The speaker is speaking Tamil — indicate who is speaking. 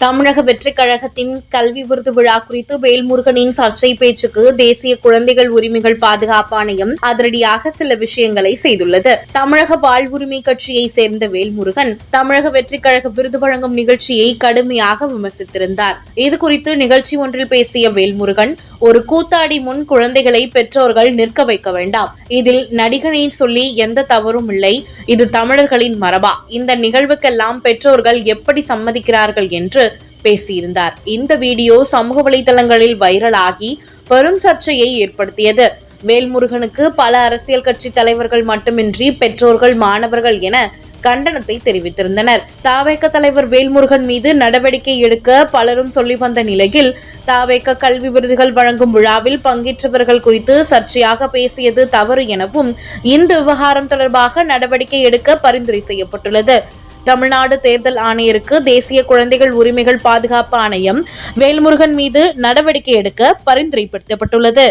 Speaker 1: தமிழக வெற்றிக் கழகத்தின் கல்வி விருது விழா குறித்து வேல்முருகனின் சர்ச்சை பேச்சுக்கு தேசிய குழந்தைகள் உரிமைகள் பாதுகாப்பு ஆணையம் அதிரடியாக சில விஷயங்களை செய்துள்ளது. தமிழக வாழ்வுரிமை கட்சியை சேர்ந்த வேல்முருகன் தமிழக வெற்றிக் கழக விருது வழங்கும் நிகழ்ச்சியை கடுமையாக விமர்சித்திருந்தார். இது குறித்து நிகழ்ச்சி ஒன்றில் பேசிய வேல்முருகன் ஒரு கூத்தாடி முன் குழந்தைகளை பெற்றோர்கள் நிற்க வைக்க வேண்டாம். இதில் நடிகனை சொல்லி எந்த தவறும் இல்லை. இது தமிழர்களின் மரபா. இந்த நிகழ்வுக்கெல்லாம் பெற்றோர்கள் எப்படி சம்மதிக்கிறார்கள் என்று பேசியிருந்தார். இந்த வீடியோ சமூக வலைதளங்களில் வைரலாகி பெரும் சர்ச்சையை ஏற்படுத்தியது. வேல்முருகனுக்கு பல அரசியல் கட்சி தலைவர்கள் மட்டுமின்றி பெற்றோர்கள் மாணவர்கள் என கண்டனத்தை தெரிவித்திருந்தனர். தாவேக்க தலைவர் வேல்முருகன் மீது நடவடிக்கை எடுக்க பலரும் சொல்லி வந்த நிலையில் தாவேக்க கல்வி விருதுகள் வழங்கும் விழாவில் பங்கேற்றவர்கள் குறித்து சர்ச்சையாக பேசியது தவறு எனவும் இந்த விவகாரம் தொடர்பாக நடவடிக்கை எடுக்க பரிந்துரை செய்யப்பட்டுள்ளது. தமிழ்நாடு தேர்தல் ஆணையருக்கு தேசிய குழந்தைகள் உரிமைகள் பாதுகாப்பு ஆணையம் வேல்முருகன் மீது நடவடிக்கை எடுக்க பரிந்துரைப்படுத்தப்பட்டுள்ளது.